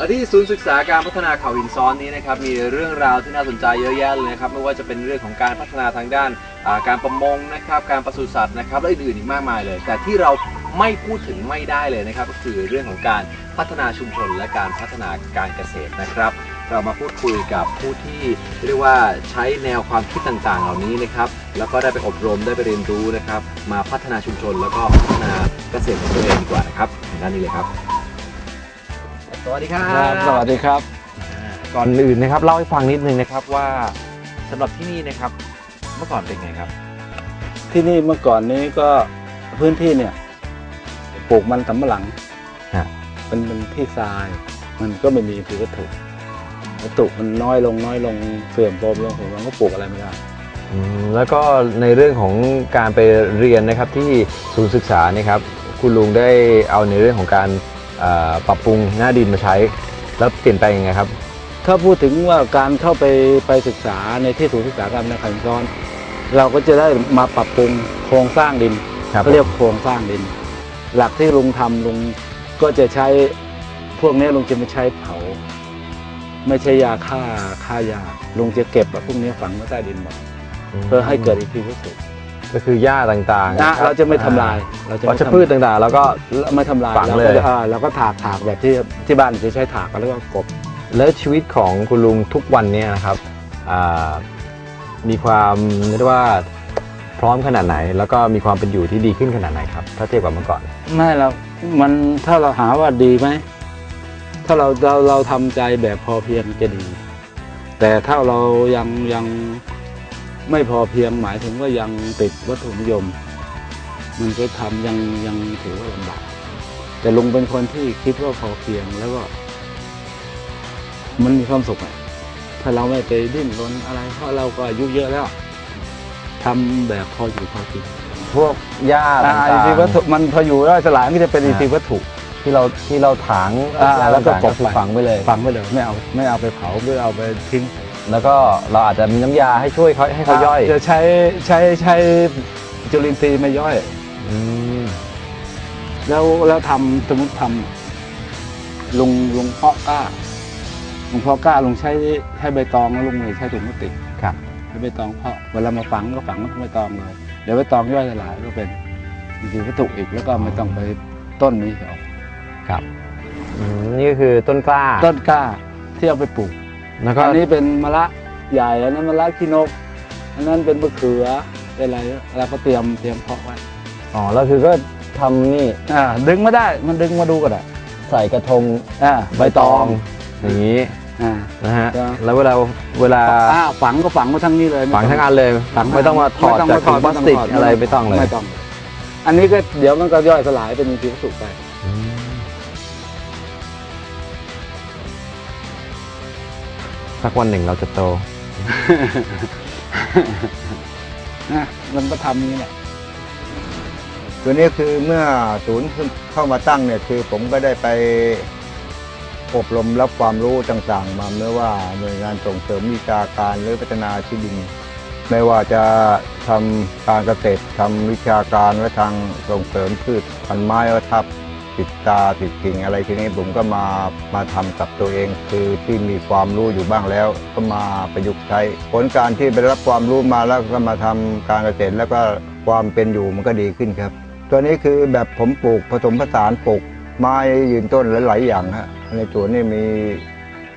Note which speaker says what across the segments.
Speaker 1: และที่ศูนย์ศึกษาการพัฒนาเขาหินซ้อนนี้นะครับมีเรื่องราวที่น่าสนใจเยอะแยะเลยนะครับไม่ว่าจะเป็นเรื่องของการพัฒนาทางด้านอ่าการประมงนะครับการปศุสัตว์นะครับและอื่นๆอีกมากมายเลย แต่ที่เราไม่พูดถึงไม่ได้เลยนะครับก็คือเรื่องของการพัฒนาชุมชนและการพัฒนาการเกษตรนะครับ เรามาพูดคุยกับผู้ที่เรียกว่าใช้แนวความคิดต่างๆ เหล่านี้นะครับแล้วก็ได้ไปอบรมได้ไปเรียนรู้นะครับมาพัฒนาชุมชนแล้วก็พัฒนาเกษตรของตัวเองดีกว่านะครับทางด้านนี้เลยครับ วัสดีครั
Speaker 2: ครับบสวัสดีครับ
Speaker 1: อ่าก่อนอื่นนะครับเล่าให้ฟังนิดนึงนะครับว่าสำหรับที่นี่นะครับ เมื่อก่อนเป็นไงครับ
Speaker 2: ที่นี่เมื่อก่อนนี้ก็พื้นที่เนี่ยปลูกมันสำปะหลัง
Speaker 1: ฮะ
Speaker 2: เป็นเป็นที่ทราย มันก็ไม่มีอินทรีย์วัตถุวัตถุมันน้อยลงน้อยลงเสื่อมโทรมลงผมมันก็ปลูกอะไรไม่ได้
Speaker 1: อืมแล้วก็ในเรื่องของการไปเรียนนะครับที่ศูนย์ศึกษาเนี่ยครับ คุณลุงได้เอาในเรื่องของการเอ่อ ปรับปรุงหน้าดินมาใช้ แล้วเปลี่ยนแปลงยังไงครับ
Speaker 2: ถ้าพูดถึงว่าการเข้าไปไปศึกษาในที่ศูนย์ศึกษาการในขันซ้อน เราก็จะได้มาปรับปรุงโครงสร้างดิน
Speaker 1: ครับ
Speaker 2: เขาเรียกโครงสร้างดิน หลักที่ลุงทำลุงก็จะใช้พวกนี้ลุงจะไม่ใช้เผา ไม่ใช่ยาฆ่าฆ่ายาลุงจะเก็บแบบพวกนี้ฝังไว้ใต้ดินหมดเพื่อให้เกิดอิทธิวัตถุ
Speaker 1: ก็คือหญ้าต่างๆ
Speaker 2: นะ
Speaker 1: คบ
Speaker 2: เราจะไม่ทำลาย เราจะ
Speaker 1: วั
Speaker 2: ไม่
Speaker 1: ช
Speaker 2: ทำ
Speaker 1: พืชต่างๆ แล้วก็
Speaker 2: ไม่ทำลาย
Speaker 1: ฝัง
Speaker 2: เรา
Speaker 1: เลย
Speaker 2: ก็จะอ่าเราก็ถากถากแบบที่ที่บ้านจะใช้ถากกันแล้วก็กบ
Speaker 1: แล้วชีวิตของคุณลุงทุกวันเนี่ยนะครับอ่ามีความเรียกได้ว่าพร้อมขนาดไหน แล้วก็มีความเป็นอยู่ที่ดีขึ้นขนาดไหนครับ ถ้าเทียบกับเมื่อก่อน
Speaker 2: ไม่เรามันถ้าเราหาว่าดีไหมถ้าเราเราเราทำใจแบบพอเพียงจะดี แต่ถ้าเรายังยัง ไม่พอเพียงหมายถึงว่ายังติดวัตถุนิยม มันก็ทำยังยังถือว่าลำบากแต่ลุงเป็นคนที่คิดว่าพอเพียงแล้วก็มันมีความสุขอะถ้าเราไม่ไปดิ้นรนอะไร เพราะเราก็อายุเยอะแล้วทำแบบพออยู่พอกิน
Speaker 1: พวกหญ้า
Speaker 2: อ่า
Speaker 1: ต่าง
Speaker 2: อินทรีย์วัตถุมันพออยู่แล้วสลายมันก็จะเป็น
Speaker 1: อ่า
Speaker 2: อินทรีย์วัตถุ
Speaker 1: ๆที่เราที่เราถาง
Speaker 2: อ่าแล้วก็
Speaker 1: ต่างๆ
Speaker 2: กบ
Speaker 1: คือ
Speaker 2: ไป
Speaker 1: ฝังไปเลย
Speaker 2: ฝังไปเลยไม่เอาไม่เอาไปเผาไม่เอาไปทิ้ง
Speaker 1: แล้วก็เราอาจจะมีน้ำยาให้ช่วยเขาให้เขาย่อย
Speaker 2: จะใช้ใช้ใช้จุลินทรีย์ไม่ย่อย
Speaker 1: อืม
Speaker 2: แล้วแล้วทำสมมติทำลุงลุงเพาะกล้าลุงเพาะกล้าลุงใช้ใช้ใบตองแล้วลุงเลยใช้ถุงพลาสติก
Speaker 1: ครับ
Speaker 2: ใช้ใบตองเพาะเวลามาฝังก็ฝังก็ใบตองเลยเดี๋ยวใบตองย่อยสลายก็เป็นอินทรีย์วัตถุอีกแล้วก็ไม่ต้องไปต้นนี้ออก
Speaker 1: ครับอืมนี่ก็คือต้นกล้า
Speaker 2: ต้นกล้าที่เอาไปปลูก
Speaker 1: แล้วก็
Speaker 2: อันนี้เป็นมะระใหญ่อันนั้นมะระขี้นก อันนั้นเป็นมะเขือเป็นอะไรเราก็เตรียมเตรียมเพาะไว้
Speaker 1: อ๋อแล้วคือก็ทำนี่
Speaker 2: อ่าดึงมาได้มันดึงมาดูก็ได้
Speaker 1: ใส่กระทง
Speaker 2: อ่าใบตอง
Speaker 1: อย่างนี้
Speaker 2: อ่า
Speaker 1: นะฮะ
Speaker 2: จ้ะ
Speaker 1: แล้วเวลาเวลา
Speaker 2: อ่าฝังก็ฝังมาทั้งนี้เลย
Speaker 1: ฝังทั้งอันเลย
Speaker 2: ฝัง
Speaker 1: ไม่ต้องมาถอด
Speaker 2: ไต้ง
Speaker 1: จากถุงพลาสติก
Speaker 2: ม่ถ
Speaker 1: อะไรไม่ต้องเลย
Speaker 2: ไม่ต้อง อันนี้ก็เดี๋ยวมันก็ย่อยสลายเป็นอินทรีย์วัตถุไป
Speaker 1: สักวันหนึ่งเราจะโต
Speaker 2: นะมันก็ทำอย่างนี้แหละ
Speaker 3: ตัวนี้คือเมื่อศูนย์เข้ามาตั้งเนี่ยคือผมก็ได้ไปอบรมรับความรู้ต่างๆ มาไม่ว่าหน่วยงานส่งเสริมวิชาการหรือพัฒนาที่ดิน ไม่ว่าจะทำการเกษตรทำวิชาการและทางส่งเสริมพืชพันธุ์ไม้วัฒน ติดตาติดกิ่งอะไรทีนี้ผมก็มามาทำกับตัวเอง คือที่มีความรู้อยู่บ้างแล้ว ก็มาประยุกต์ใช้ ผลการที่ไปรับความรู้มาแล้วก็มาทำการเกษตรแล้วก็ความเป็นอยู่มันก็ดีขึ้นครับ ตัวนี้คือแบบผมปลูกผสมผสานปลูกไม้ยืนต้นหลายๆอย่างฮะในสวนนี่มี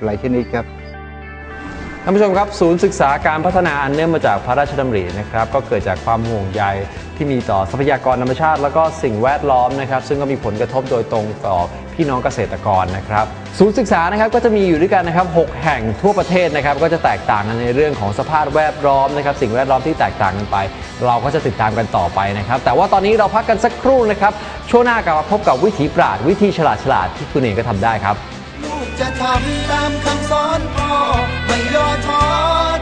Speaker 3: หลายชนิดครับ
Speaker 1: ท่านผู้ชมครับ ศูนย์ศึกษาการพัฒนาอันเนื่องมาจากพระราชดำรินะครับ ก็เกิดจากความห่วงใย ที่มีต่อทรัพยากรธรรมชาติ แล้วก็สิ่งแวดล้อมนะครับ ซึ่งก็มีผลกระทบโดยตรงต่อพี่น้องเกษตรกรนะครับศูนย์ศึกษานะครับก็จะมีอยู่ด้วยกันนะครับ 6 แห่งทั่วประเทศนะครับก็จะแตกต่างกันในเรื่องของสภาพแวดล้อมนะครับสิ่งแวดล้อมที่แตกต่างกันไป เราก็จะติดตามกันต่อไปนะครับ แต่ว่าตอนนี้เราพักกันสักครู่นะครับช่วงหน้ากลับมาพบกับวิถีปราดวิธีฉลาดฉลาดที่คุณเองก็ทำได้ครับ
Speaker 4: ลูกจะทำตามคำสอนพ่อไม่ย่อท้อ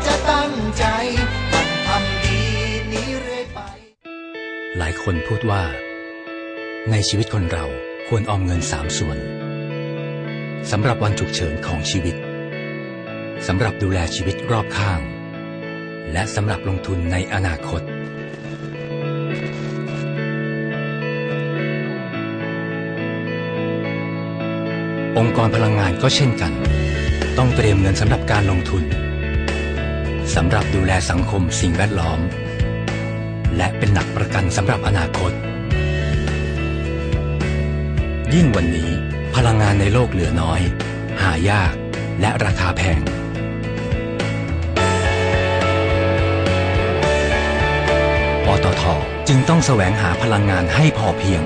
Speaker 4: จะตั้งใจ
Speaker 5: หลายคนพูดว่า ในชีวิตคนเราควรออมเงินสามส่วนสำหรับวันฉุกเฉินของชีวิตสำหรับดูแลชีวิตรอบข้าง และสำหรับลงทุนในอนาคต องค์กรพลังงานก็เช่นกัน ต้องเตรียมเงินสำหรับการลงทุนสำหรับดูแลสังคมสิ่งแวดล้อม และเป็นหลักประกันสำหรับอนาคต ยิ่งวันนี้พลังงานในโลกเหลือน้อย หายากและราคาแพงปตทจึงต้องแสวงหาพลังงานให้พอเพียง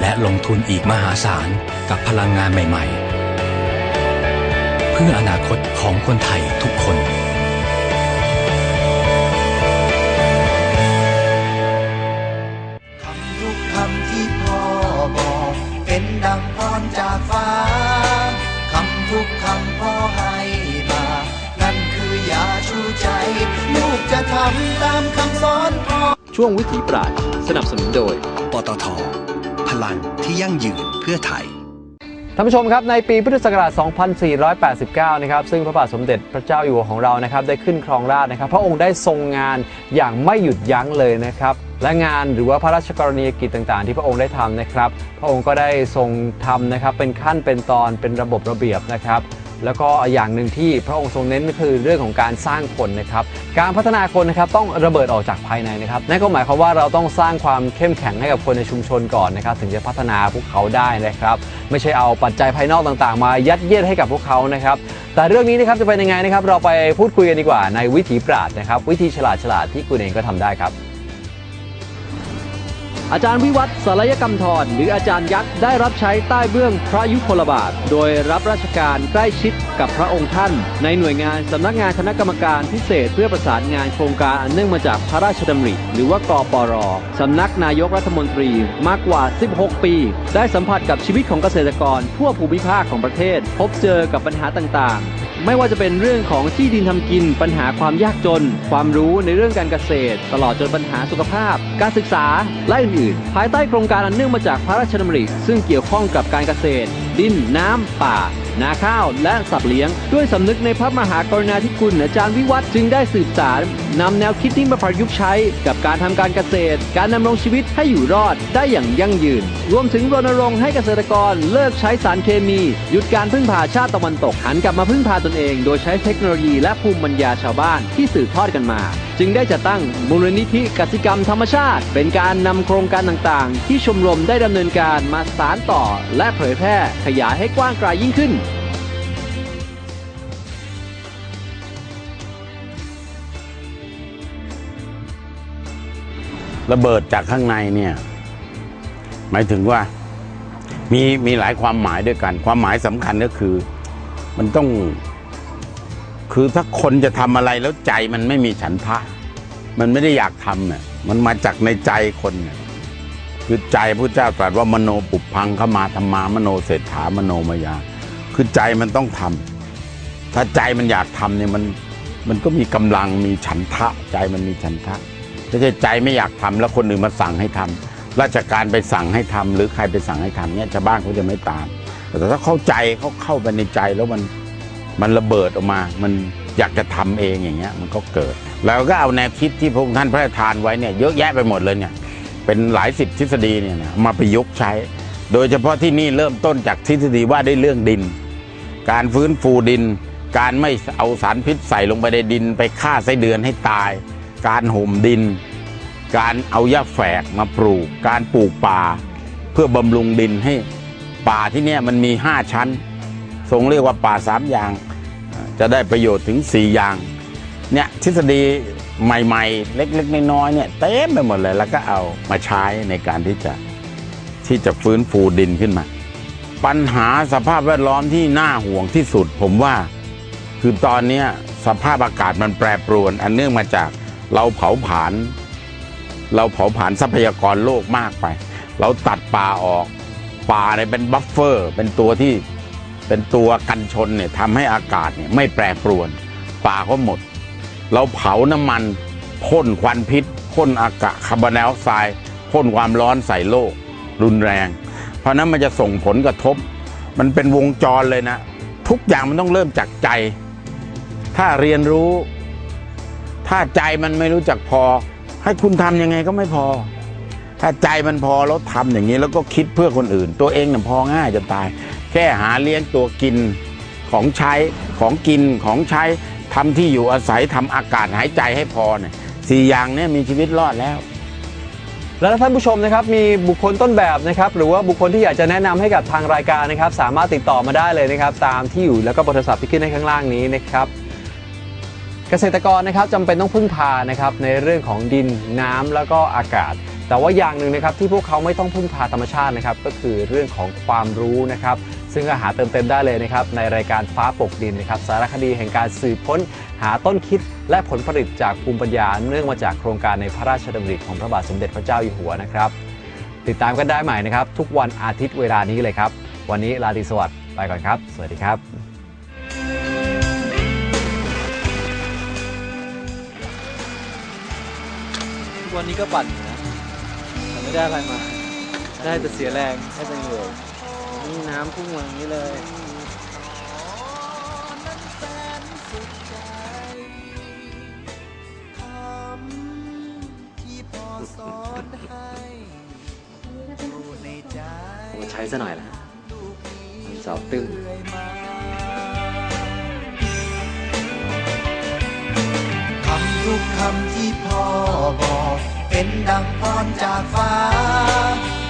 Speaker 5: และลงทุนอีกมหาศาลกับพลังงานใหม่ ๆ เพื่ออนาคตของคนไทยทุกคน
Speaker 4: ทุกคำพ่อให้มา นั่นคือยาชูใจ ลูกจะทำตามคำสอนพ่อ
Speaker 1: ช่วงวิถีปราดสนับสนุนโดย
Speaker 6: ปตท พลังที่ยั่งยืนเพื่อไทย
Speaker 1: ท่านผู้ชมครับในปีพุทธศักราช 2489 นะครับซึ่งพระบาทสมเด็จพระเจ้าอยู่หัวของเรานะครับได้ขึ้นครองราชนะครับ พระองค์ได้ทรงงานอย่างไม่หยุดยั้งเลยนะครับและงานหรือว่าพระราชกรณียกิจต่างๆ ที่พระองค์ได้ทำนะครับ พระองค์ก็ได้ทรงทำนะครับเป็นขั้นเป็นตอนเป็นระบบระเบียบนะครับ แล้วก็อย่างหนึ่งที่พระองค์ทรงเน้นก็คือเรื่องของการสร้างคนนะครับ การพัฒนาคนนะครับต้องระเบิดออกจากภายในนะครับนั่นก็หมายความว่าเราต้องสร้างความเข้มแข็งให้กับคนในชุมชนก่อนนะครับ ถึงจะพัฒนาพวกเขาได้นะครับ ไม่ใช่เอาปัจจัยภายนอกต่างๆ มายัดเยียดให้กับพวกเขานะครับ แต่เรื่องนี้นะครับจะเป็นยังไงนะครับ เราไปพูดคุยกันดีกว่าในวิถีปราดนะครับ วิธีฉลาดฉลาดที่คุณเองก็ทำได้ครับ อาจารย์วิวัฒน์สารยกรรมธรหรืออาจารย์ยักษ์ได้รับใช้ใต้เบื้องพระยุคลบาท โดยรับราชการใกล้ชิดกับพระองค์ท่าน ในหน่วยงานสำนักงานคณะกรรมการพิเศษ เพื่อประสานงานโครงการอันเนื่องมาจากพระราชดำริ หรือว่ากปรสำนักนายกรัฐมนตรีมากกว่า 16 ปี ได้สัมผัสกับชีวิตของเกษตรกรทั่วภูมิภาคของประเทศ พบเจอกับปัญหาต่างๆ ไม่ว่าจะเป็นเรื่องของที่ดินทำกิน ปัญหาความยากจน ความรู้ในเรื่องการเกษตร ตลอดจนปัญหาสุขภาพ การศึกษา และอื่นๆ ภายใต้โครงการอันเนื่องมาจากพระราชดำริ ซึ่งเกี่ยวข้องกับการเกษตร ดิน น้ำ ป่า นาข้าว และสัตว์เลี้ยง ด้วยสำนึกในพระมหากรุณาธิคุณอาจารย์วิวัฒน์จึงได้สืบสารนำแนวคิดนี้มาประยุกต์ใช้ กับการทำการเกษตร การดำรงชีวิตให้อยู่รอดได้อย่างยั่งยืน รวมถึงรณรงค์ให้เกษตรกรเลิกใช้สารเคมี หยุดการพึ่งพาชาติตะวันตกหันกลับมาพึ่งพาตนเอง โดยใช้เทคโนโลยีและภูมิปัญญาชาวบ้านที่สืบทอดกันมา จึงได้จัดตั้งมูลนิธิกสิกรรมธรรมชาติ เป็นการนำโครงการต่างๆ ที่ชมรมได้ดำเนินการมาสานต่อ และเผยแพร่ขยายให้กว้างไกลยิ่งขึ้น
Speaker 7: ระเบิดจากข้างในเนี่ย หมายถึงว่ามีมีหลายความหมายด้วยกัน ความหมายสำคัญก็คือ มันต้อง คือถ้าคนจะทำอะไรแล้วใจมันไม่มีฉันทะ มันไม่ได้อยากทำเนี่ยมันมาจากในใจคนเนี่ยคือใจพระเจ้าตรัสว่ามโนปุพังเข้ามาธรรมามโนเศรษฐามโนมายา คือใจมันต้องทำถ้าใจมันอยากทำเนี่ยมันมันก็มีกำลังมีฉันทะ ใจมันมีฉันทะ ไม่ใช่ใจไม่อยากทำแล้วคนอื่นมาสั่งให้ทำราชการไปสั่งให้ทำหรือใครไปสั่งให้ทำเนี่ยชาวบ้านเขาจะไม่ตาม แต่ถ้าเข้าใจเขาเข้าไปในใจแล้วมันมันระเบิดออกมา มันอยากจะทำเองอย่างเงี้ยมันก็เกิดแล้วก็เอาแนวคิดที่พระองค์ท่านพระราชทานไว้เนี่ยเยอะแยะไปหมดเลยเนี่ยเป็นหลายสิบทฤษฎีเนี่ยนะเอามาประยุกต์ใช้ โดยเฉพาะที่นี่เริ่มต้นจากทฤษฎีว่าด้วยเรื่องดิน การฟื้นฟูดิน การไม่เอาสารพิษใส่ลงไปในดิน ไปฆ่าไส้เดือนให้ตาย การห่มดิน การเอาหญ้าแฝกมาปลูก การปลูกป่า เพื่อบำรุงดินให้ป่าที่เนี่ยมันมีห้าชั้น ทรงเรียกว่าป่าสามอย่าง จะได้ประโยชน์ถึงสี่อย่างเนี่ยทฤษฎีใหม่ๆ เล็กๆ น้อยๆเนี่ยเต็มไปหมดเลยแล้วก็เอามาใช้ในการที่จะที่จะฟื้นฟูดินขึ้นมา ปัญหาสภาพแวดล้อมที่น่าห่วงที่สุด ผมว่า คือตอนนี้สภาพอากาศมันแปรปรวน อันเนื่องมาจาก เราเผาผลาญเราเผาผลาญทรัพยากรโลกมากไป เราตัดป่าออกป่าเนี่ยเป็นบัฟเฟอร์เป็นตัวที่เป็นตัวกันชนเนี่ยทำให้อากาศเนี่ยไม่แปรปรวน ป่าก็หมด เราเผาน้ำมันพ่นควันพิษพ่นอากาศคาร์บอนไดออกไซด์พ่นความร้อนใส่โลก รุนแรง เพราะนั้นมันจะส่งผลกระทบ มันเป็นวงจรเลยนะ ทุกอย่างมันต้องเริ่มจากใจ ถ้าเรียนรู้ ถ้าใจมันไม่รู้จักพอ ให้คุณทำยังไงก็ไม่พอ ถ้าใจมันพอแล้วทำอย่างนี้แล้วก็คิดเพื่อคนอื่น ตัวเองเนี่ยพอง่ายจะตาย
Speaker 8: แค่หาเลี้ยงตัวกินของใช้ของกินของใช้ทำที่อยู่อาศัยทำอากาศหายใจให้พอเนี่ยสี่อย่างเนี้มีชีวิตรอดแล้ว
Speaker 1: แล้วท่านผู้ชมนะครับมีบุคคลต้นแบบนะครับหรือว่าบุคคลที่อยากจะแนะนำให้กับทางรายการนะครับ สามารถติดต่อมาได้เลยนะครับ ตามที่อยู่แล้วก็บร์โทรศัพท์ที่ขึ้นให้ข้างล่างนี้นะครับ เกษตรกรนะครับจำเป็นต้องพึ่งพานะครับในเรื่องของดินน้ำแล้วก็อากาศ แต่ว่าอย่างหนึ่งนะครับที่พวกเขาไม่ต้องพึ่งพาธรรมชาตินะครับก็คือเรื่องของความรู้นะครับซึ่งหาเติมเต็มได้เลยนะครับในรายการฟ้าปกดินนะครับสารคดีแห่งการสืบค้นหาต้นคิด และผลผลิตจากภูมิปัญญาเนื่องมาจากโครงการในพระราชดำริของพระบาทสมเด็จพระเจ้าอยู่หัวนะครับติดตามกันได้ใหม่นะครับทุกวันอาทิตย์เวลานี้เลยครับ วันนี้ลาตรีสวัสดิ์ไปก่อนครับ สวัสดีครับ
Speaker 9: วันนี้ก็ปั่นอยู่นะแต่ไม่ได้อะไรมา ได้แต่เสียแรงให้ไปเหนื่อยนี่น้ำพุ่งมาอย่างนี้เลย
Speaker 4: ที่พ่อสอนให้อยู่ในใจ
Speaker 1: ผมใช้ซะหน่อยละมันสอบตึ้ง
Speaker 4: ทุกคำที่พ่อบอก เป็นดังพรจากฟ้า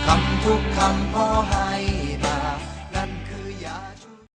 Speaker 4: คำทุกคำพ่อ